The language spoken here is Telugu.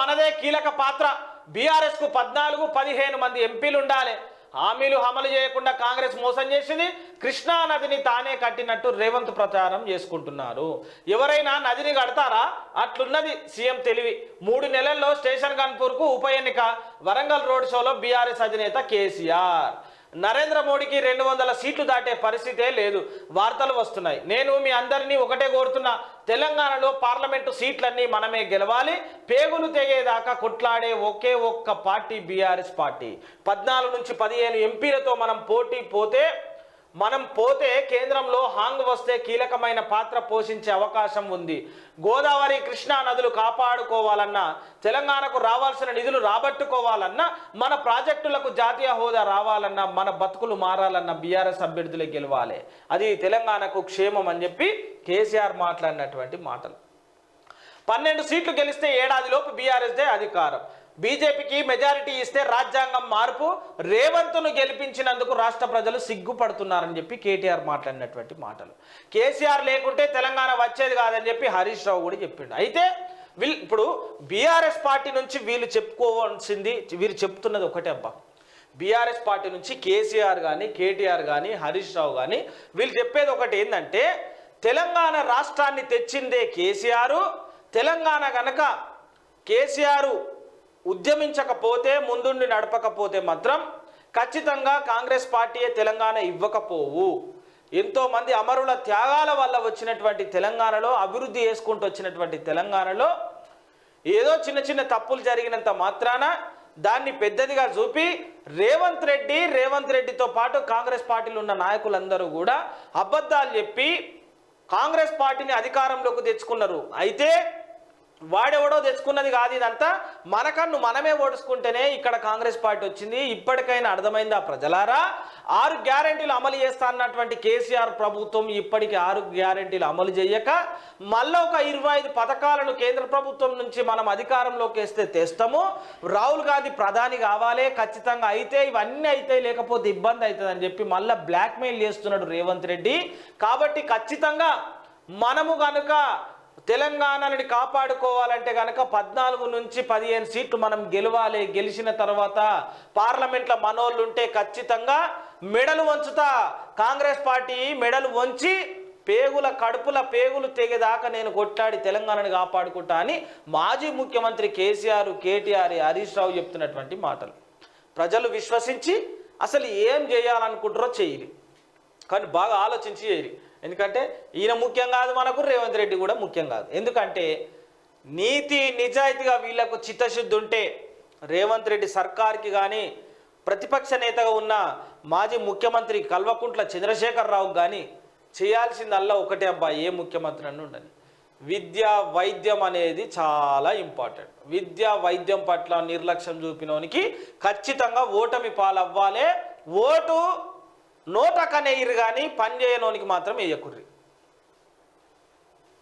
మనదే కీలక పాత్ర. బీఆర్ఎస్కు పద్నాలుగు పదిహేను మంది ఎంపీలు ఉండాలి. హామీలు అమలు చేయకుండా కాంగ్రెస్ మోసం చేసింది కృష్ణా నదిని తానే కట్టినట్టు రేవంత్ ప్రచారం చేసుకుంటున్నారు. ఎవరైనా నదిని కడతారా? అట్లున్నది సీఎం తెలివి. మూడు నెలల్లో స్టేషన్ కాన్పూర్కు ఉప ఎన్నిక వరంగల్ రోడ్ షోలో బీఆర్ఎస్ అధినేత కేసీఆర్. నరేంద్ర మోడీకి రెండు వందల సీట్లు దాటే పరిస్థితే లేదు. వార్తలు వస్తున్నాయి. నేను మీ అందరినీ ఒకటే కోరుతున్నా తెలంగాణలో పార్లమెంటు సీట్లన్నీ మనమే గెలవాలి. పేగులు తెగేదాకా కొట్లాడే ఒకే ఒక్క పార్టీ బీఆర్ఎస్ పార్టీ. పద్నాలుగు నుంచి పదిహేను ఎంపీలతో మనం పోటీ పోతే మనం పోతే కేంద్రంలో హాంగ్ వస్తే కీలకమైన పాత్ర పోషించే అవకాశం ఉంది. గోదావరి కృష్ణా నదులు కాపాడుకోవాలన్నా తెలంగాణకు రావాల్సిన నిధులు రాబట్టుకోవాలన్నా మన ప్రాజెక్టులకు జాతీయ హోదా రావాలన్నా మన బతుకులు మారాలన్నా బీఆర్ఎస్ అభ్యర్థులే గెలవాలి. అది తెలంగాణకు క్షేమం అని చెప్పి కేసీఆర్ మాట్లాడినటువంటి మాటలు. పన్నెండు సీట్లు గెలిస్తే ఏడాదిలోపు బీఆర్ఎస్దే అధికారం. బీజేపీకి మెజారిటీ ఇస్తే రాజ్యాంగం మార్పు రేవంత్ను గెలిపించినందుకు రాష్ట్ర ప్రజలు సిగ్గుపడుతున్నారని చెప్పి కేటీఆర్ మాట్లాడినటువంటి మాటలు. కేసీఆర్ లేకుంటే తెలంగాణ వచ్చేది కాదని చెప్పి హరీష్ రావు కూడా చెప్పిండు. అయితే వీళ్ళు ఇప్పుడు బీఆర్ఎస్ పార్టీ నుంచి వీళ్ళు చెప్పుకోవాల్సింది వీరు చెప్తున్నది ఒకటే అబ్బా. బీఆర్ఎస్ పార్టీ నుంచి కేసీఆర్ కానీ కేటీఆర్ కానీ హరీష్ రావు కానీ వీళ్ళు చెప్పేది ఒకటి ఏంటంటే తెలంగాణ రాష్ట్రాన్ని తెచ్చిందే కేసీఆర్ తెలంగాణ కనుక కేసీఆర్ ఉద్యమించకపోతే ముందుండి నడపకపోతే మాత్రం ఖచ్చితంగా కాంగ్రెస్ పార్టీయే తెలంగాణ ఇవ్వకపోవు. ఎంతోమంది అమరుల త్యాగాల వల్ల వచ్చినటువంటి తెలంగాణలో అభివృద్ధి చేసుకుంటూ వచ్చినటువంటి తెలంగాణలో ఏదో చిన్న చిన్న తప్పులు జరిగినంత మాత్రాన దాన్ని పెద్దదిగా చూపి రేవంత్ రెడ్డి రేవంత్ రెడ్డితో పాటు కాంగ్రెస్ పార్టీలో ఉన్న నాయకులందరూ కూడా అబద్ధాలు చెప్పి కాంగ్రెస్ పార్టీని అధికారంలోకి తెచ్చుకున్నారు. అయితే వాడెవడో తెచ్చుకున్నది కాదు ఇదంతా. మనకన్ను మనమే ఓడుచుకుంటేనే ఇక్కడ కాంగ్రెస్ పార్టీ వచ్చింది. ఇప్పటికైనా అర్థమైందా ప్రజలారా? ఆరు గ్యారెంటీలు అమలు చేస్తా అన్నటువంటి కేసీఆర్ ప్రభుత్వం ఇప్పటికి ఆరు గ్యారెంటీలు అమలు చేయక మళ్ళీ ఒక ఇరవై ఐదు పథకాలను కేంద్ర ప్రభుత్వం నుంచి మనం అధికారంలోకి వేస్తే తెస్తాము. రాహుల్ గాంధీ ప్రధాని కావాలి ఖచ్చితంగా అయితే ఇవన్నీ అయితే లేకపోతే ఇబ్బంది అవుతుంది అని చెప్పి మళ్ళీ బ్లాక్మెయిల్ చేస్తున్నాడు రేవంత్ రెడ్డి. కాబట్టి ఖచ్చితంగా మనము కనుక తెలంగాణని కాపాడుకోవాలంటే కనుక పద్నాలుగు నుంచి పదిహేను సీట్లు మనం గెలవాలి. గెలిచిన తర్వాత పార్లమెంట్లో మనోళ్ళు ఉంటే ఖచ్చితంగా మెడలు వంచుతా. కాంగ్రెస్ పార్టీ మెడలు వంచి పేగుల కడుపుల పేగులు తెగేదాకా నేను కొట్లాడి తెలంగాణని కాపాడుకుంటా అని మాజీ ముఖ్యమంత్రి కేసీఆర్ కేటీఆర్ హరీష్ రావు చెప్తున్నటువంటి మాటలు. ప్రజలు విశ్వసించి అసలు ఏం చేయాలనుకుంటారో చేయరు. కానీ బాగా ఆలోచించి చేయరు. ఎందుకంటే ఈయన ముఖ్యం కాదు మనకు రేవంత్ రెడ్డి కూడా ముఖ్యం కాదు. ఎందుకంటే నీతి నిజాయితీగా వీళ్ళకు చిత్తశుద్ధి ఉంటే రేవంత్ రెడ్డి సర్కార్కి కానీ ప్రతిపక్ష నేతగా ఉన్న మాజీ ముఖ్యమంత్రి కల్వకుంట్ల చంద్రశేఖరరావుకి కానీ చేయాల్సిందల్లా ఒకటే అబ్బా ఏ ముఖ్యమంత్రి అని ఉండని. విద్య వైద్యం అనేది చాలా ఇంపార్టెంట్. విద్య వైద్యం పట్ల నిర్లక్ష్యం చూపినోనికి ఖచ్చితంగా ఓటమి పాలవ్వాలే. ఓటు నోటకనేయరు కానీ పని చేయనోనికి మాత్రం వేయకుర్రి